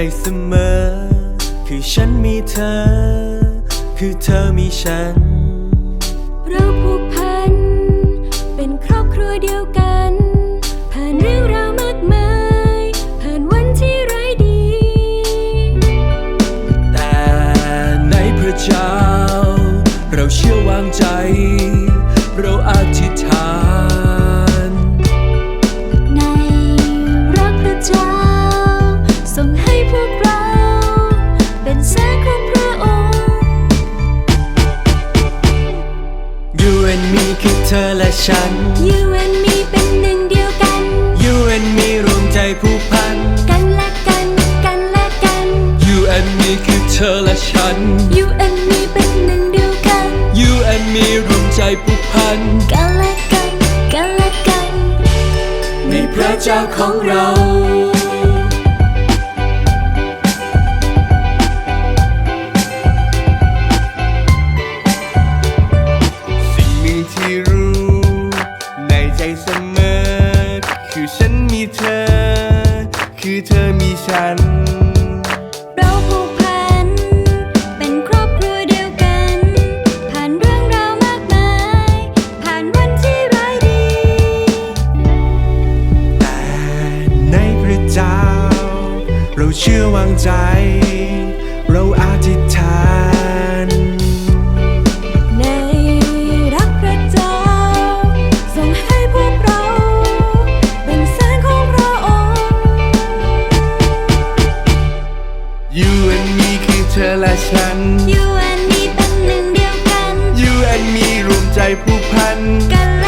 ใจเสมอ คือฉันมีเธอ คือเธอมีฉัน เราผูกพัน เป็นครอบครัวเดียวกัน ผ่านเรื่องราวมากมาย ผ่านวันที่ไร้ดี แต่ในพระเจ้า เราเชื่อวางใจ เราอธิษฐาน and me คือเธอและฉัน You and me เป็นหนึ่งเดียวกัน You and me รวมใจผูกพัน กันและกัน กันและกัน You and me คือเธอและฉัน You and me เป็นหนึ่งเดียวกัน You and me รวมใจผูกพัน กันและกัน กันและกัน ในพระเจ้าของเรา ชื่อวางใจ เราอธิษฐานในรักพระเจ้าส่งให้พวกเรา เป็นแสงของพระองค์ You and me คือเธอและฉัน You and me เป็นหนึ่งเดียวกัน You and me รวมใจผูกพันกันและ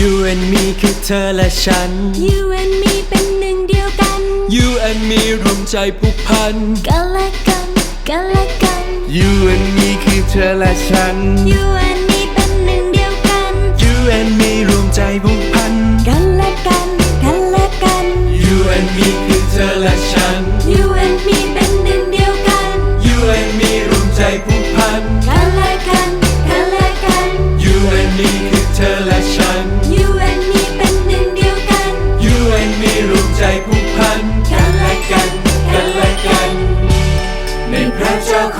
You and me คือเธอและฉัน You and me เป็นหนึ่งเดียวกัน You and me รวมใจผูกพัน กันและกัน กันและกัน You and me คือเธอและฉัน You and me เป็นหนึ่งเดียวกัน You and me รวมใจผูกพัน กันและกัน กันและกัน You and me คือเธอและฉัน You and me เป็น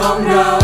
long road.